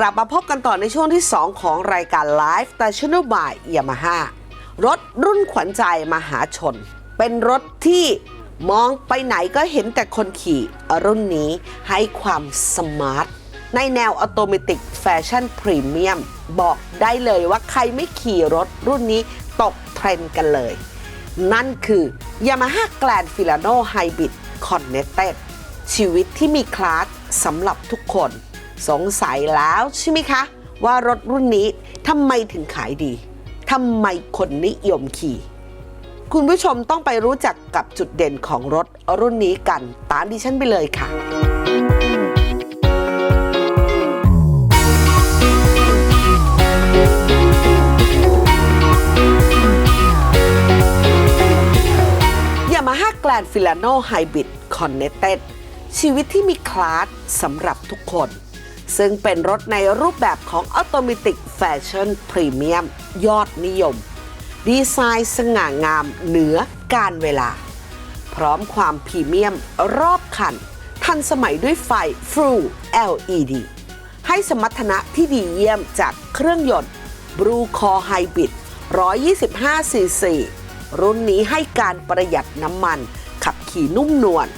กลับมาพบกันต่อในช่วงที่ 2 ของรายการ Live National by Yamaha รถรุ่นขวัญใจมหาชน เป็นรถที่มองไปไหนก็เห็นแต่คนขี่ รุ่นนี้ให้ความสมาร์ทในแนวออโตเมติกแฟชั่นพรีเมียม บอกได้เลยว่าใครไม่ขี่รถรุ่นนี้ตกเทรนด์กันเลย นั่นคือ Yamaha Grand Filano Hybrid Connected ชีวิตที่มีคลาสสำหรับทุกคน สงสัยแล้วใช่ไหมคะ ว่ารถรุ่นนี้ทำไมถึงขายดีทำไมคนนิยมขี่คุณผู้ชมต้องไปรู้จักกับจุดเด่นของรถรุ่นนี้กัน ตามดิฉันไปเลยค่ะ Yamaha Grand Filano Hybrid Connected ชีวิตที่มีคลาสสำหรับทุกคน ซึ่งเป็นรถในรูปแบบของ Automatic Fashion Premium ยอดนิยม ดีไซน์สง่างามเหนือการเวลา พร้อมความพรีเมียมรอบคัน ทันสมัยด้วยไฟ Full LED ให้สมรรถนะที่ดีเยี่ยมจากเครื่องยนต์ Blue Core Hybrid 125 cc รุ่นนี้ให้การประหยัดน้ำมัน ขับขี่นุ่มนวล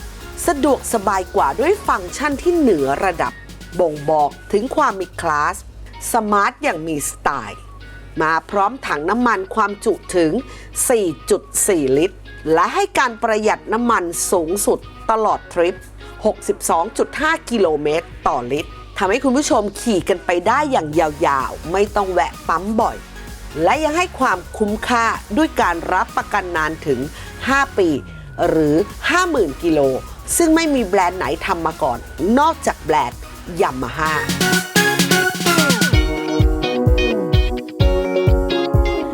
สะดวกสบายกว่าด้วยฟังก์ชันที่เหนือระดับ บ่งบอกถึงความมีคลาส สมาร์ทอย่างมีสไตล์ มาพร้อมถังน้ำมันความจุถึง 4.4 ลิตร และให้การประหยัดน้ำมันสูงสุดตลอดทริป 62.5 กิโลเมตรต่อลิตรทำให้คุณผู้ชมขี่กันไปได้อย่างยาวๆ ไม่ต้องแวะปั๊มบ่อย และยังให้ความคุ้มค่าด้วยการรับประกันนานถึง 5 ปี หรือ 50,000 กิโล ซึ่งไม่มีแบรนด์ไหนทำมาก่อน นอกจากแบรนด์ ยามาฮ่า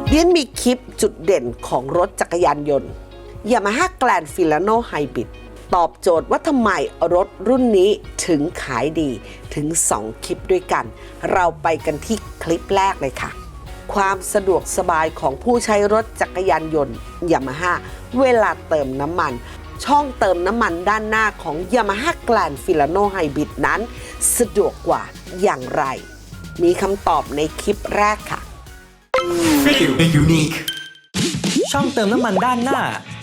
เดียนมีคลิปจุดเด่นของรถจักรยานยนต์ Yamaha Grand Filano Hybrid ตอบโจทย์ว่าทำไมรถรุ่นนี้ถึงขายดีถึง 2 คลิปด้วยกัน เราไปกันที่คลิปแรกเลยค่ะ ความสะดวกสบายของผู้ใช้รถจักรยานยนต์ Yamaha เวลาเติมน้ำมัน ช่องเติมน้ำมันด้านหน้าของ Yamaha Grand Filano Hybrid นั้น สะดวกกว่าอย่างไร มีคำตอบในคลิปแรกค่ะ Unique. ช่องเติมน้ำมันด้านหน้า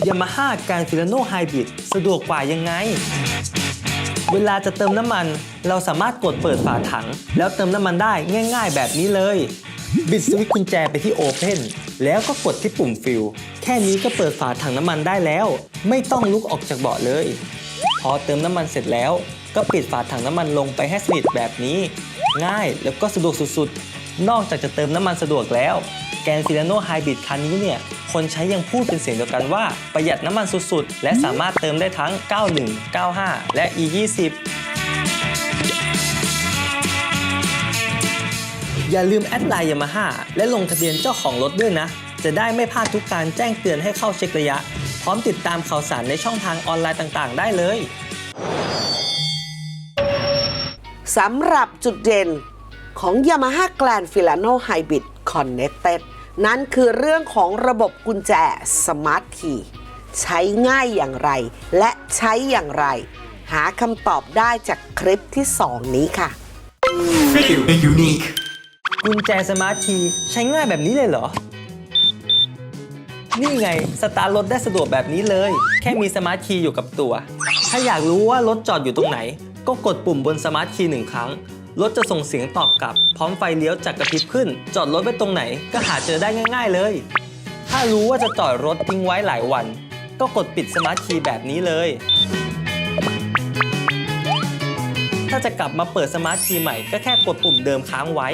Yamaha Grand Filano Hybrid สะดวกกว่ายังไง เวลาจะเติมน้ำมัน เราสามารถกดเปิดฝาถัง แล้วเติมน้ำมันได้ง่าย ๆ แบบนี้เลย บิดสวิตช์กุญแจไปที่ Open แล้วก็กดที่ปุ่มฟิลแค่นี้ก็เปิดฝาถังน้ำมันได้แล้ว ไม่ต้องลุกออกจากเบาะเลย พอเติมน้ำมันเสร็จแล้ว ก็ปิดฝาถังน้ำมันลงไปให้สนิทแบบนี้ ง่ายแล้วก็สะดวกสุดๆ นอกจากจะเติมน้ำมันสะดวกแล้วแกนฟิลาโนไฮบริดคันนี้เนี่ย คนใช้ยังพูดเป็นเสียงเดียวกันว่า ประหยัดน้ำมันสุดๆ และสามารถเติมได้ทั้ง 91 95 และ E20 อย่าลืมแอดไลน์ยามาฮ่าและลงทะเบียนเจ้าของรถด้วยนะ จะได้ไม่พลาดทุกการแจ้งเตือนให้เข้าเช็คระยะ พร้อมติดตามข่าวสารในช่องทางออนไลน์ต่างๆ ได้เลยสำหรับจุดเด่นของ Yamaha Grand Filano Hybrid Connected นั่นคือเรื่องของระบบกุญแจ Smart Key ใช้ง่ายอย่างไร และใช้อย่างไร หาคำตอบได้จากคลิปที่ 2 นี้ค่ะ Unique. กุญแจสมาร์ทคีย์ใช้ง่ายแบบนี้เลยเหรอ นี่ไง สตาร์ทรถได้สะดวกแบบนี้เลย แค่มีสมาร์ทคีย์อยู่กับตัว ถ้าอยากรู้ว่ารถจอดอยู่ตรงไหน ก็กดปุ่มบนสมาร์ทคีย์หนึ่งครั้ง รถจะส่งเสียงตอบกลับ พร้อมไฟเลี้ยวจากกระพริบขึ้น จอดรถไว้ตรงไหน ก็หาเจอได้ง่าย ๆเลย ถ้ารู้ว่าจะจอดรถทิ้งไว้หลายวัน ก็กดปิดสมาร์ทคีย์แบบนี้เลยถ้าจะกลับมาเปิดสมาร์ทคีย์ใหม่ก็แค่กดปุ่มเดิมค้างไว้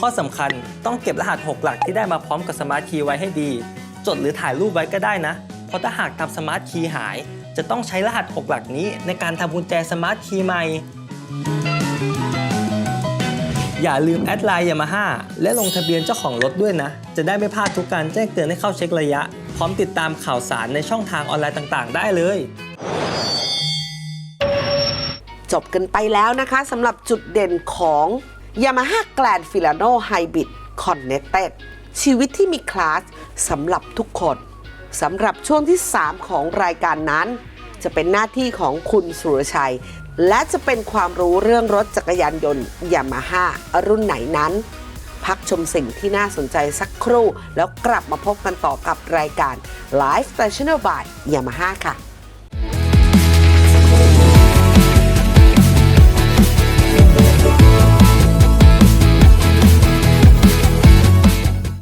ข้อสำคัญต้องเก็บรหัส 6 หลักที่ได้มาพร้อมกับสมาร์ทคีย์ไว้ให้ดี จดหรือถ่ายรูปไว้ก็ได้นะ เพราะถ้าหากทำสมาร์ทคีย์หาย จะต้องใช้รหัส 6 หลักนี้ ในการทำกุญแจสมาร์ทคีย์ใหม่ อย่าลืมแอดไลน์ยามาฮ่าและลงทะเบียนเจ้าของรถด้วยนะ จะได้ไม่พลาดทุกการแจ้งเตือนให้เข้าเช็คระยะ พร้อมติดตามข่าวสารในช่องทางออนไลน์ต่าง ๆ ได้เลยจบกันไปแล้วนะคะสำหรับจุดเด่นของ Yamaha Grand Filano Hybrid Connected ชีวิตที่มีคลาสสำหรับทุกคนสำหรับช่วงที่ 3 ของรายการนั้น จะเป็นหน้าที่ของคุณสุรชัย และจะเป็นความรู้เรื่องรถจักรยานยนต์ยามาฮ่ารุ่นไหนนั้น พักชมสิ่งที่น่าสนใจสักครู่ แล้วกลับมาพบกันต่อกับรายการ Live Station by Yamaha ค่ะ